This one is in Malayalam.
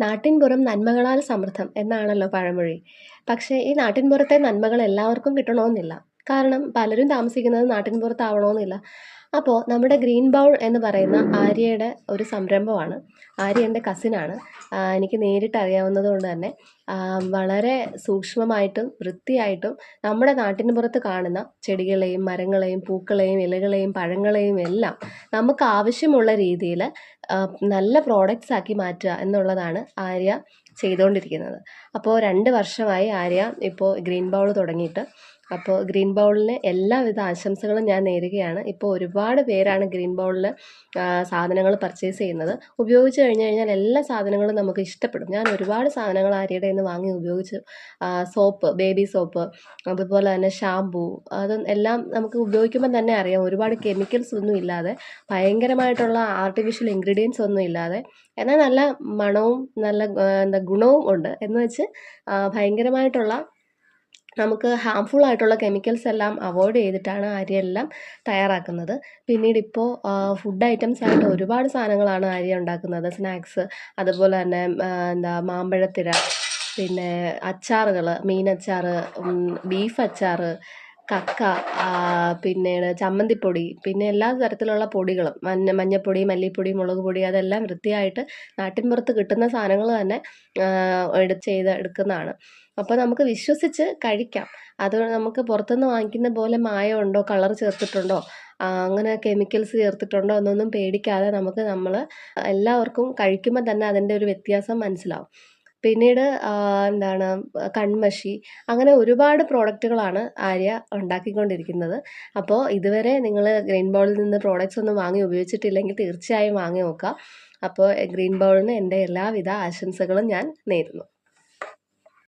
നാട്ടിൻപുറം നന്മകളാൽ സമൃദ്ധം എന്നാണല്ലോ പഴമൊഴി. പക്ഷേ ഈ നാട്ടിൻപുറത്തെ നന്മകൾ എല്ലാവർക്കും കിട്ടണമെന്നില്ല. കാരണം പലരും താമസിക്കുന്നത് നാട്ടിൻപുറത്താവണമെന്നില്ല. അപ്പോൾ നമ്മുടെ ഗ്രീൻ ബൗൾ എന്ന് പറയുന്ന ആര്യയുടെ ഒരു സംരംഭമാണ്. ആര്യ എന്റെ കസിനാണ് എനിക്ക് നേരിട്ട് അറിയാവുന്നത് കൊണ്ട് തന്നെ വളരെ സൂക്ഷ്മമായിട്ടും വൃത്തിയായിട്ടും നമ്മുടെ നാട്ടിന് പുറത്ത് കാണുന്ന ചെടികളെയും മരങ്ങളെയും പൂക്കളെയും ഇലകളെയും പഴങ്ങളെയും എല്ലാം നമുക്ക് ആവശ്യമുള്ള രീതിയിൽ നല്ല പ്രോഡക്റ്റ്സ് ആക്കി മാറ്റുക എന്നുള്ളതാണ് ആര്യ ചെയ്തുകൊണ്ടിരിക്കുന്നത്. അപ്പോൾ രണ്ട് വർഷമായി ആര്യ ഇപ്പോൾ ഗ്രീൻ ബൗൾ തുടങ്ങിയിട്ട്. അപ്പോൾ ഗ്രീൻ ബൗളിന് എല്ലാവിധ ആശംസകളും ഞാൻ നേരുകയാണ്. ഇപ്പോൾ ഒരുപാട് പേരാണ് ഗ്രീൻ ബൗളിൽ സാധനങ്ങൾ പർച്ചേസ് ചെയ്യുന്നത്. ഉപയോഗിച്ച് കഴിഞ്ഞ് കഴിഞ്ഞാൽ എല്ലാ സാധനങ്ങളും നമുക്ക് ഇഷ്ടപ്പെടും. ഞാൻ ഒരുപാട് സാധനങ്ങൾ ആര്യയുടെ നിന്ന് വാങ്ങി ഉപയോഗിച്ചു സോപ്പ് ബേബി സോപ്പ് അതുപോലെ തന്നെ ഷാമ്പൂ അത് എല്ലാം നമുക്ക് ഉപയോഗിക്കുമ്പോൾ തന്നെ അറിയാം. ഒരുപാട് കെമിക്കൽസ് ഒന്നും ഇല്ലാതെ ഭയങ്കരമായിട്ടുള്ള ആർട്ടിഫിഷ്യൽ ഇൻഗ്രീഡിയൻസ് ഒന്നും ഇല്ലാതെ എന്നാൽ നല്ല മണവും നല്ല എന്താ ഗുണവും ഉണ്ട്. എന്ന് വെച്ച് ഭയങ്കരമായിട്ടുള്ള നമുക്ക് ഹാംഫുൾ ആയിട്ടുള്ള കെമിക്കൽസ് എല്ലാം അവോയ്ഡ് ചെയ്തിട്ടാണ് അരിയെല്ലാം തയ്യാറാക്കുന്നത്. പിന്നീട് ഇപ്പോൾ ഫുഡ് ഐറ്റംസ് ആയിട്ട് ഒരുപാട് സാധനങ്ങളാണ് അരി ഉണ്ടാക്കുന്നത്. സ്നാക്സ് അതുപോലെ തന്നെ എന്താ മാമ്പഴത്തിര പിന്നെ അച്ചാറുകൾ മീനച്ചാർ ബീഫ് അച്ചാർ കക്ക പിന്നീട് ചമ്മന്തിപ്പൊടി പിന്നെ എല്ലാ തരത്തിലുള്ള പൊടികളും. മഞ്ഞ മഞ്ഞൾപ്പൊടി മല്ലിപ്പൊടി മുളക് പൊടി അതെല്ലാം വൃത്തിയായിട്ട് നാട്ടിൻപുറത്ത് കിട്ടുന്ന സാധനങ്ങൾ തന്നെ എടു ചെയ്ത് എടുക്കുന്നതാണ്. അപ്പോൾ നമുക്ക് വിശ്വസിച്ച് കഴിക്കാം. അത് നമുക്ക് പുറത്തുനിന്ന് വാങ്ങിക്കുന്ന പോലെ മായമുണ്ടോ കളർ ചേർത്തിട്ടുണ്ടോ അങ്ങനെ കെമിക്കൽസ് ചേർത്തിട്ടുണ്ടോ എന്നൊന്നും പേടിക്കാതെ നമുക്ക് നമ്മൾ എല്ലാവർക്കും കഴിക്കുമ്പോൾ തന്നെ അതിന്റെ ഒരു വ്യത്യാസം മനസ്സിലാവും. പിന്നീട് എന്താണ് കൺമഷി അങ്ങനെ ഒരുപാട് പ്രോഡക്റ്റുകളാണ് ആര്യ ഉണ്ടാക്കിക്കൊണ്ടിരിക്കുന്നത്. അപ്പോൾ ഇതുവരെ നിങ്ങൾ ഗ്രീൻ ബൗളിൽ നിന്ന് പ്രോഡക്റ്റ്സ് ഒന്നും വാങ്ങി ഉപയോഗിച്ചിട്ടില്ലെങ്കിൽ തീർച്ചയായും വാങ്ങി നോക്കുക അപ്പോൾ ഗ്രീൻ ബൗളിന് എന്റെ എല്ലാവിധ ആശംസകളും ഞാൻ നേരുന്നു.